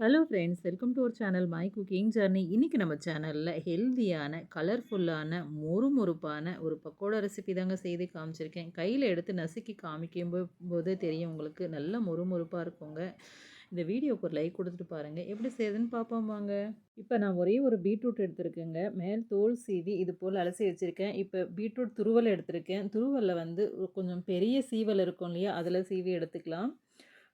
Hello friends welcome to our channel my cooking journey இன்றைக்கி நம்ம சேனலில் ஹெல்தியான கலர்ஃபுல்லான மொறுமொறுப்பான ஒரு பக்கோடா ரெசிபி தாங்க செய்து காமிச்சிருக்கேன். கையில் எடுத்து நசுக்கி காமிக்கும் போது போதே தெரியும் உங்களுக்கு நல்ல மொறுமொறுப்பாக இருக்குங்க. இந்த வீடியோக்கு ஒரு லைக் கொடுத்துட்டு பாருங்கள் எப்படி செய்யுதுன்னு பார்ப்போம் வாங்க. இப்போ நான் ஒரே ஒரு பீட்ரூட் எடுத்திருக்கேங்க. மேல் தோல் சீவி இது போல் அலசி வச்சுருக்கேன். இப்போ பீட்ரூட் துருவல் எடுத்திருக்கேன். துருவலில் வந்து கொஞ்சம் பெரிய சீவல் இருக்கும் இல்லையா? அதில் சீவி எடுத்துக்கலாம்.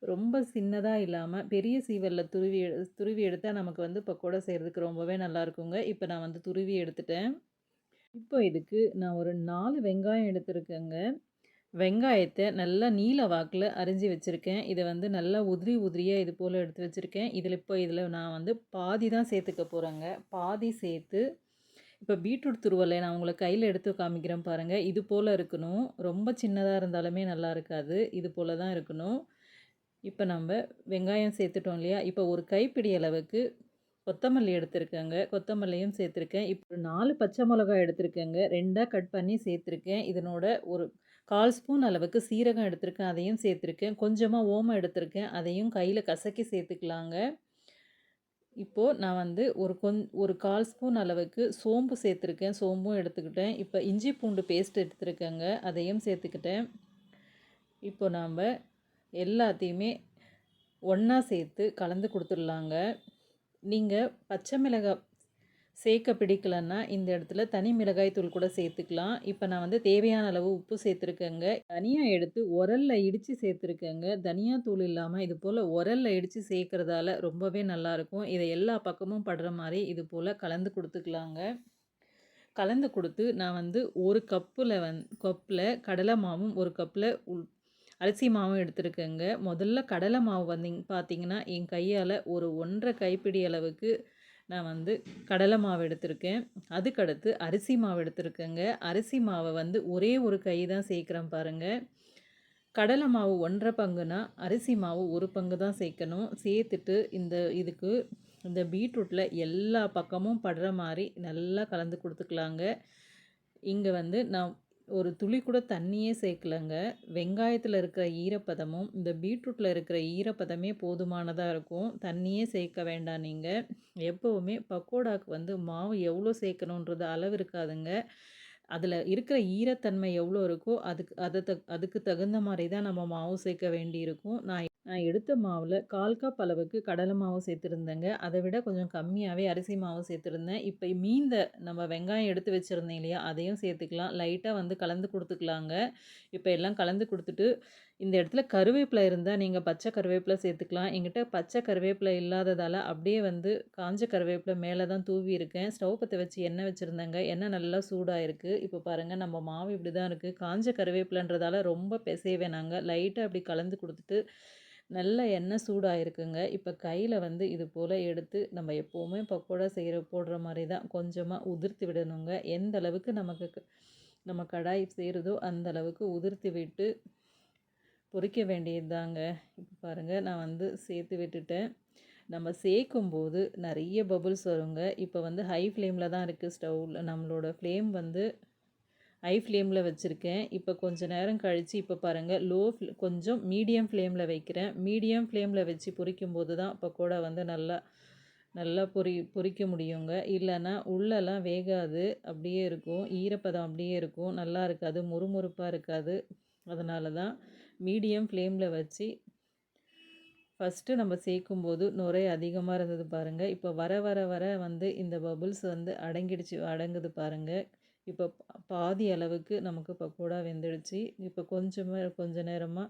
ரொம்ப சின்னதாக இல்லாமல் பெரிய சீவலில் துருவி எடு- துருவி எடுத்தால் நமக்கு வந்து பக்கோடா செய்கிறதுக்கு ரொம்பவே நல்லா இருக்குங்க. இப்போ நான் வந்து துருவி எடுத்துட்டேன். இப்போ இதுக்கு நான் ஒரு நாலு வெங்காயம் எடுத்திருக்கேங்க. வெங்காயத்தை நல்லா நீல வாக்கில் அரிஞ்சு வச்சுருக்கேன். இதை வந்து நல்லா உதிரி உதிரியாக இது போல் எடுத்து வச்சுருக்கேன். இதில் இப்போ இதில் நான் வந்து பாதி தான் சேர்த்துக்க போகிறேங்க பாதி சேர்த்து இப்போ பீட்ரூட் துருவலை நான் உங்களை கையில் எடுத்து காமிக்கிறேன் பாருங்கள் இது போல் இருக்கணும். ரொம்ப சின்னதாக இருந்தாலுமே நல்லா இருக்காது. இது போல் தான் இருக்கணும். இப்போ நம்ம வெங்காயம் சேர்த்துட்டோம் இல்லையா? இப்போ ஒரு கைப்பிடி அளவுக்கு கொத்தமல்லி எடுத்திருக்கேங்க. கொத்தமல்லியும் சேர்த்துருக்கேன். இப்போ நாலு பச்சை மிளகாய் எடுத்திருக்கேங்க. ரெண்டாக கட் பண்ணி சேர்த்துருக்கேன். இதனோட ஒரு கால் ஸ்பூன் அளவுக்கு சீரகம் எடுத்திருக்கேன். அதையும் சேர்த்துருக்கேன். கொஞ்சமாக ஓமம் எடுத்திருக்கேன். அதையும் கையில் கசக்கி சேர்த்துக்கலாங்க. இப்போது நான் வந்து ஒரு கொஞ் ஒரு கால் ஸ்பூன் அளவுக்கு சோம்பு சேர்த்துருக்கேன். சோம்பும் எடுத்துக்கிட்டேன். இப்போ இஞ்சி பூண்டு பேஸ்ட் எடுத்துருக்கேங்க. அதையும் சேர்த்துக்கிட்டேன். இப்போ நாம் எல்லாத்தையுமே ஒன்றா சேர்த்து கலந்து கொடுத்துடலாங்க. நீங்கள் பச்சை மிளகாய் சேர்க்க பிடிக்கலன்னா இந்த இடத்துல தனி மிளகாய் தூள் கூட சேர்த்துக்கலாம். இப்போ நான் வந்து தேவையான அளவு உப்பு சேர்த்துருக்கேங்க. தனியாக எடுத்து உரலில் இடித்து சேர்த்துருக்கேங்க. தனியா தூள் இல்லாமல் இது போல் உரலில் இடித்து சேர்க்குறதால ரொம்பவே நல்லாயிருக்கும் இதை எல்லா பக்கமும் படுற மாதிரி இது போல் கலந்து கொடுத்துக்கலாங்க. கலந்து கொடுத்து நான் வந்து ஒரு கப்பில் வந் கப்பில் கடலை மாவும் ஒரு கப்பில் உள் அரிசி மாவும் எடுத்துருக்கேங்க. முதல்ல கடலை மாவு வந்தீங்க பார்த்தீங்கன்னா என் கையால் ஒரு ஒன்றரை கைப்பிடி அளவுக்கு நான் வந்து கடலை மாவு எடுத்திருக்கேன். அதுக்கடுத்து அரிசி மாவு எடுத்திருக்கேங்க. அரிசி மாவை வந்து ஒரே ஒரு கை தான் சேர்க்குறேன் பாருங்கள் கடலை மாவு ஒன்றரை பங்குனா அரிசி மாவு ஒரு பங்கு தான் சேர்க்கணும் சேர்த்துட்டு இந்த இதுக்கு இந்த பீட்ரூட்டில் எல்லா பக்கமும் படுற மாதிரி நல்லா கலந்து கொடுத்துக்கலாங்க. இங்கே வந்து நான் ஒரு துளி கூட தண்ணியே சேர்க்கலங்க. வெங்காயத்தில் இருக்கிற ஈரப்பதமும் இந்த பீட்ரூட்டில் இருக்கிற ஈரப்பதமே போதுமானதாக இருக்கும். தண்ணியே சேர்க்க வேண்டாம் நீங்கள் எப்போவுமே பக்கோடாக்கு வந்து மாவு எவ்வளோ சேர்க்கணுன்றது அளவு இருக்காதுங்க. அதில் இருக்கிற ஈரத்தன்மை எவ்வளோ இருக்கோ அதுக்கு அதை அதுக்கு தகுந்த மாதிரி தான் நம்ம மாவு சேர்க்க வேண்டியிருக்கும். நான் நான் எடுத்த மாவில் கால் கப் அளவுக்கு கடலை மாவு சேர்த்துருந்தேங்க. அதை விட கொஞ்சம் கம்மியாகவே அரிசி மாவு சேர்த்துருந்தேன். இப்போ மீந்த நம்ம வெங்காயம் எடுத்து வச்சுருந்தேன் இல்லையா அதையும் சேர்த்துக்கலாம். லைட்டாக வந்து கலந்து கொடுத்துக்கலாங்க. இப்போ எல்லாம் கலந்து கொடுத்துட்டு இந்த இடத்துல கருவேப்பிலை இருந்தால் நீங்கள் பச்சை கருவேப்பிலை சேர்த்துக்கலாம். எங்கிட்ட பச்சை கருவேப்பிலை இல்லாததால் அப்படியே வந்து காஞ்ச கருவேப்பிலை மேலே தான் தூவி இருக்கேன். ஸ்டவ் பற்ற வச்சு எண்ணெய் வச்சுருந்தேங்க. எண்ணெய் நல்லா சூடாக இருக்குது இப்போ பாருங்கள் நம்ம மாவு இப்படி தான் இருக்குது காஞ்ச கருவேப்பிலைன்றதால ரொம்ப பிசைய நாங்கள் லைட்டாக அப்படி கலந்து கொடுத்துட்டு நல்ல எண்ணெய் சூடாக இருக்குங்க இப்போ கையில் வந்து இது போல் எடுத்து நம்ம எப்போவுமே பக்கோடா செய்கிற போடுற மாதிரி தான். கொஞ்சமாக உதிர்த்து விடணுங்க. எந்த அளவுக்கு நமக்கு நம்ம கடாய் செய்கிறதோ அந்த அளவுக்கு உதிர்த்து விட்டு பொரிக்க வேண்டியது தாங்க இப்போ பாருங்கள் நான் வந்து சேர்த்து விட்டுட்டேன். நம்ம சேர்க்கும்போது நிறைய பபுள்ஸ் வருங்க. இப்போ வந்து ஹை ஃப்ளேமில் தான் இருக்குது ஸ்டவ்வில் நம்மளோட ஃப்ளேம் வந்து ஹை ஃப்ளேமில் வச்சுருக்கேன். இப்போ கொஞ்ச நேரம் கழித்து இப்போ பாருங்கள் லோ கொஞ்சம் மீடியம் ஃப்ளேமில் வைக்கிறேன். மீடியம் ஃப்ளேமில் வச்சு பொரிக்கும் போது தான் பக்கோடா வந்து நல்லா நல்லா பொரி பொரிக்க முடியுங்க. இல்லைன்னா உள்ளெல்லாம் வேகாது அப்படியே இருக்கும். ஈரப்பதம் அப்படியே இருக்கும். நல்லா இருக்காது முறுமுறுப்பாக இருக்காது. அதனால தான் மீடியம் ஃப்ளேமில் வச்சு ஃபஸ்ட்டு நம்ம சேர்க்கும் போது நுரை அதிகமாக இருந்தது பாருங்கள் இப்போ வர வர வர வந்து இந்த பபுள்ஸ் வந்து அடங்கிடுச்சு அடங்குது பாருங்கள் இப்போ பாதி அளவுக்கு நமக்கு பக்கோடா வெந்துடுச்சு. இப்போ கொஞ்சமாக கொஞ்ச நேரமாக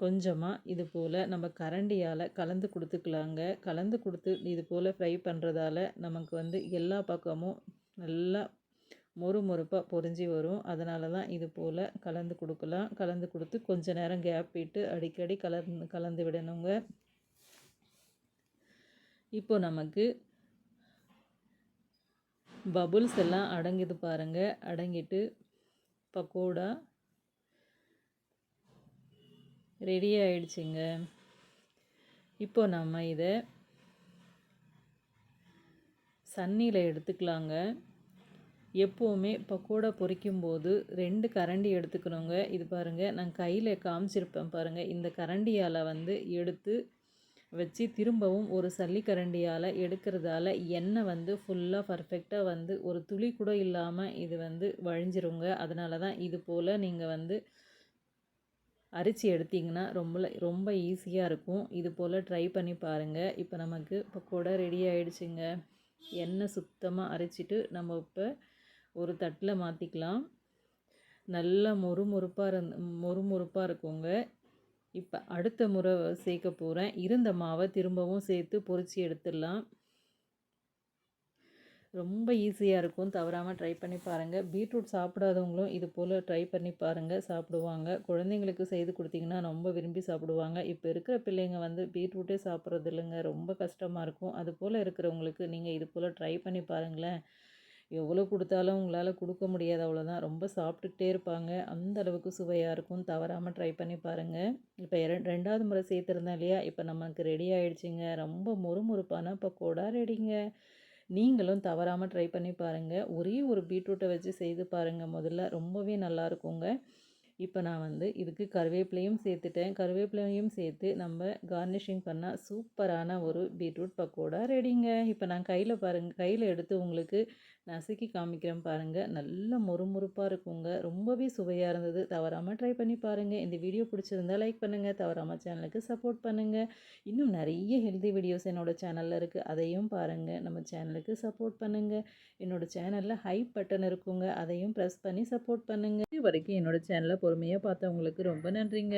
கொஞ்சமாக இது போல் நம்ம கரண்டியால் கலந்து கொடுத்துக்கலாங்க. கலந்து கொடுத்து இது போல் ஃப்ரை பண்ணுறதால நமக்கு வந்து எல்லா பக்கமும் நல்லா மொறு மொறுப்பாக பொரிஞ்சு வரும். அதனால தான் இது போல் கலந்து கொடுக்கலாம். கலந்து கொடுத்து கொஞ்ச நேரம் கேப் விட்டு அடிக்கடி கலந்து கலந்து விடணுங்க. இப்போ நமக்கு பபுள்ஸ் எல்லாம் அடங்குது பாருங்கள் அடங்கிட்டு பக்கோடா ரெடி ஆயிடுச்சுங்க. இப்போ நம்ம இதை சன்னியில் எடுத்துக்கலாங்க. எப்போவுமே பக்கோடா பொரிக்கும்போது ரெண்டு கரண்டி எடுத்துக்கணுங்க. இது பாருங்கள் நான் கையில் காமிச்சிருப்பேன் பாருங்கள் இந்த கரண்டியால் வந்து எடுத்து வச்சு திரும்பவும் ஒரு சல்லிக்கரண்டியால் எடுக்கிறதால எண்ணெய் வந்து ஃபுல்லாக பர்ஃபெக்டாக வந்து ஒரு துளி கூட இல்லாமல் இது வந்து வழிஞ்சிருங்க. அதனால தான் இது போல் நீங்கள் வந்து அரிச்சு எடுத்திங்கன்னா ரொம்ப ரொம்ப ஈஸியாக இருக்கும். இது போல் ட்ரை பண்ணி பாருங்கள் இப்போ நமக்கு இப்போ கூட ரெடி ஆகிடுச்சுங்க எண்ணெய் சுத்தமாக அரைச்சிட்டு நம்ம இப்போ ஒரு தட்டில் மாற்றிக்கலாம் நல்லா மொறுமொறுப்பாக இருந் மொறுமொறுப்பாக இருக்குங்க. இப்போ அடுத்த முறை சேர்க்க போகிறேன் இருந்த மாவை திரும்பவும் சேர்த்து பொரித்து எடுத்துடலாம். ரொம்ப ஈஸியாக இருக்கும். தவறாமல் ட்ரை பண்ணி பாருங்கள் பீட்ரூட் சாப்பிடாதவங்களும் இது போல் ட்ரை பண்ணி பாருங்கள் சாப்பிடுவாங்க. குழந்தைங்களுக்கு செய்து கொடுத்தீங்கன்னா ரொம்ப விரும்பி சாப்பிடுவாங்க. இப்போ இருக்கிற பிள்ளைங்க வந்து பீட்ரூட்டே சாப்பிட்றது இல்லைங்க. ரொம்ப கஷ்டமாக இருக்கும். அது போல் இருக்கிறவங்களுக்கு நீங்கள் இது போல் ட்ரை பண்ணி பாருங்களேன். எவ்வளோ கொடுத்தாலும் உங்களால் கொடுக்க முடியாது அவ்வளோதான் ரொம்ப சாப்பிட்டுக்கிட்டே இருப்பாங்க. அந்த அளவுக்கு சுவையாக இருக்கும். தவறாமல் ட்ரை பண்ணி பாருங்கள் இப்போ ரெண்டாவது முறை சேர்த்துருந்தேன் இல்லையா? இப்போ நமக்கு ரெடி ஆகிடுச்சிங்க ரொம்ப முறுமுறுப்பான பக்கோடா ரெடிங்க நீங்களும் தவறாமல் ட்ரை பண்ணி பாருங்கள் ஒரே ஒரு பீட்ரூட்டை வச்சு செய்து பாருங்கள் முதல்ல ரொம்பவே நல்லாயிருக்குங்க இப்போ நான் வந்து இதுக்கு கருவேப்பிலையும் சேர்த்துட்டேன். கருவேப்பிலையும் சேர்த்து நம்ம கார்னிஷிங் பண்ணால் சூப்பரான ஒரு பீட்ரூட் பக்கோடா ரெடிங்க. இப்போ நான் கையில் பாருங்கள் கையில் எடுத்து உங்களுக்கு நசுக்கி காமிக்கிறேன் பாருங்கள் நல்ல மொறுமொறுப்பாக இருக்குங்க. ரொம்பவே சுவையாக இருந்தது. தவறாமல் ட்ரை பண்ணி பாருங்கள் இந்த வீடியோ பிடிச்சிருந்தா லைக் பண்ணுங்கள் தவறாமல் சேனலுக்கு சப்போர்ட் பண்ணுங்கள் இன்னும் நிறைய ஹெல்தி வீடியோஸ் என்னோடய சேனலில் இருக்குது அதையும் பாருங்கள் நம்ம சேனலுக்கு சப்போர்ட் பண்ணுங்கள் என்னோடய சேனலில் ஹைப் பட்டன் இருக்குங்க. அதையும் ப்ரெஸ் பண்ணி சப்போர்ட் பண்ணுங்கள் இது வரைக்கும் என்னோடய சேனலை பொறுமையாக பார்த்தவங்களுக்கு ரொம்ப நன்றிங்க.